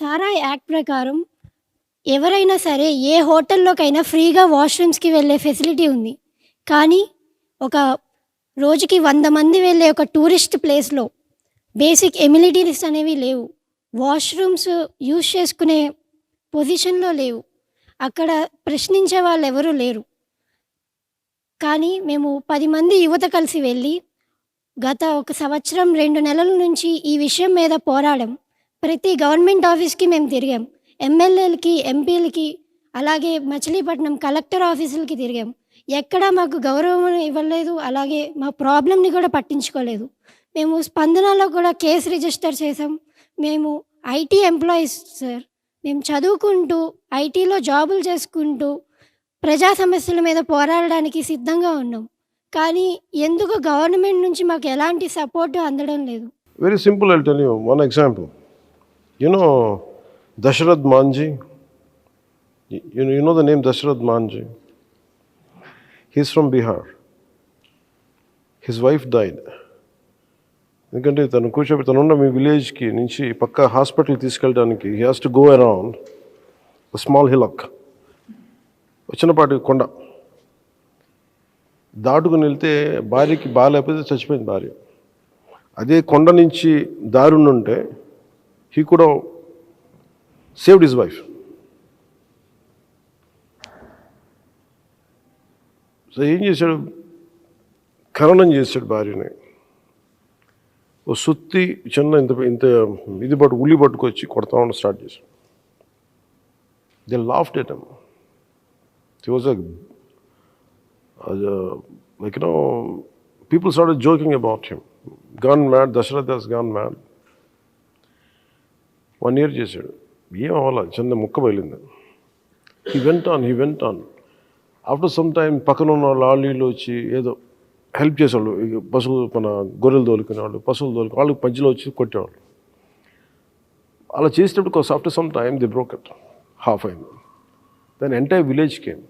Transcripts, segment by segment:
సారా act ప్రకారం ఎవరైనా సరే ఏ హోటల్లోకైనా ఫ్రీగా వాష్రూమ్స్కి వెళ్ళే ఫెసిలిటీ ఉంది. కానీ ఒక రోజుకి వంద మంది వెళ్ళే ఒక టూరిస్ట్ ప్లేస్లో బేసిక్ ఎమ్యూనిటీస్ అనేవి లేవు. వాష్రూమ్స్ యూజ్ చేసుకునే పొజిషన్లో లేవు. అక్కడ ప్రశ్నించే వాళ్ళు ఎవరూ లేరు. కానీ మేము పది మంది యువత కలిసి వెళ్ళి గత ఒక సంవత్సరం రెండు నెలల నుంచి ఈ విషయం మీద పోరాడం. ప్రతి గవర్నమెంట్ ఆఫీస్కి మేము తిరిగాం. ఎమ్మెల్యేలకి ఎంపీలకి అలాగే మచిలీపట్నం కలెక్టర్ ఆఫీసులకి తిరిగాం. ఎక్కడా మాకు గౌరవం ఇవ్వలేదు అలాగే మా ప్రాబ్లమ్ని కూడా పట్టించుకోలేదు. మేము స్పందనలో కూడా కేసు రిజిస్టర్ చేసాం మేము ఐటీ ఎంప్లాయీస్ సార్. మేము చదువుకుంటూ ఐటీలో జాబులు చేసుకుంటూ ప్రజా సమస్యల మీద పోరాడడానికి సిద్ధంగా ఉన్నాం. కానీ ఎందుకు గవర్నమెంట్ నుంచి మాకు ఎలాంటి సపోర్ట్ అందడం లేదు? Very simple I'll tell. You know Dasharath Manji? You, you know- you know the name Dasharath Manji? He's from Bihar. His wife died. ఎందుకంటే తను కూర్చోబెట్టి తను ఉన్న మీ విలేజ్కి నుంచి పక్క హాస్పిటల్ తీసుకెళ్ళడానికి he has to go around small hillock చిన్నపాటి కొండ దాటుకుని వెళ్తే భార్యకి బాగాలేకపోతే చచ్చిపోయింది భార్య అదే కొండ నుంచి దారుణుంటే ఉంటే హీ కూడా సేవ్డ్ హిజ్ వైఫ్ సో ఏం చేశాడు? ఖననం చేశాడు భార్యని. ఓ సుత్తి చిన్న ఇంత ఇంత ఇది పట్టు ఉల్లి పట్టుకొచ్చి కొడతా ఉండడం స్టార్ట్ చేశాడు. They laughed at the was like no you know, joking about him gone mad Dashrath has gone mad. One year చేశాడు. ఏం అవ్వాలి? చిన్న ముక్క బయలింది he went on he went on after some time పక్కన ఉన్న వాళ్ళు వాళ్ళు వచ్చి ఏదో హెల్ప్ చేసేవాళ్ళు. పశువులు మన గొర్రెలు తోలుకునేవాళ్ళు పశువులు తోలుకు వాళ్ళు మధ్యలో వచ్చి కొట్టేవాళ్ళు. అలా చేసేటప్పుడు after some time the broke it half అయింది then entire village came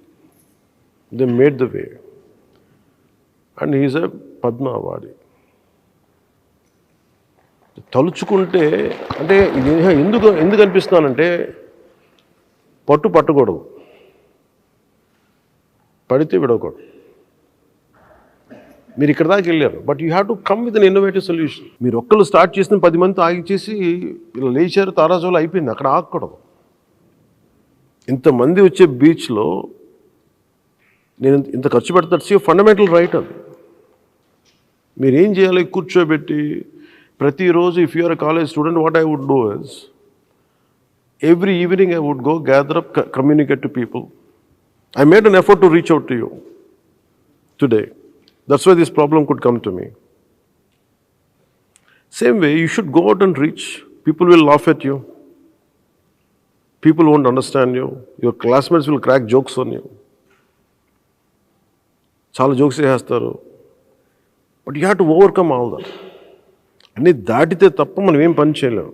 they made the way and he's a Padma award తలుచుకుంటే అంటే ఇది ఎందుకు ఎందుకు అనిపిస్తున్నానంటే పట్టు పట్టకూడదు. పడితే విడవకూడదు. మీరు ఇక్కడ దాకా వెళ్ళారు. But you have to come with an innovative solution మీరు ఒక్కరు స్టార్ట్ చేసిన పది మంది ఆగి చేసి ఇలా లేచారు తారాజోలు అయిపోయింది. అక్కడ ఆగకూడదు. ఇంతమంది వచ్చే బీచ్లో నేను ఇంత- ఖర్చు పెడతా ఫండమెంటల్ రైట్ అది. మీరు ఏం చేయాలి కూర్చోబెట్టి ప్రతిరోజు if you're college student what I would do is every evening I would go gather up communicate to people I made an effort to reach out to you today that's why this problem could come to me same way you should go out and reach people will laugh at you people won't understand you your classmates will crack jokes on you చాలా jokes వేసేస్తారు but you have to overcome all that అన్నీ దాటితే తప్ప మనం ఏం పని చేయలేము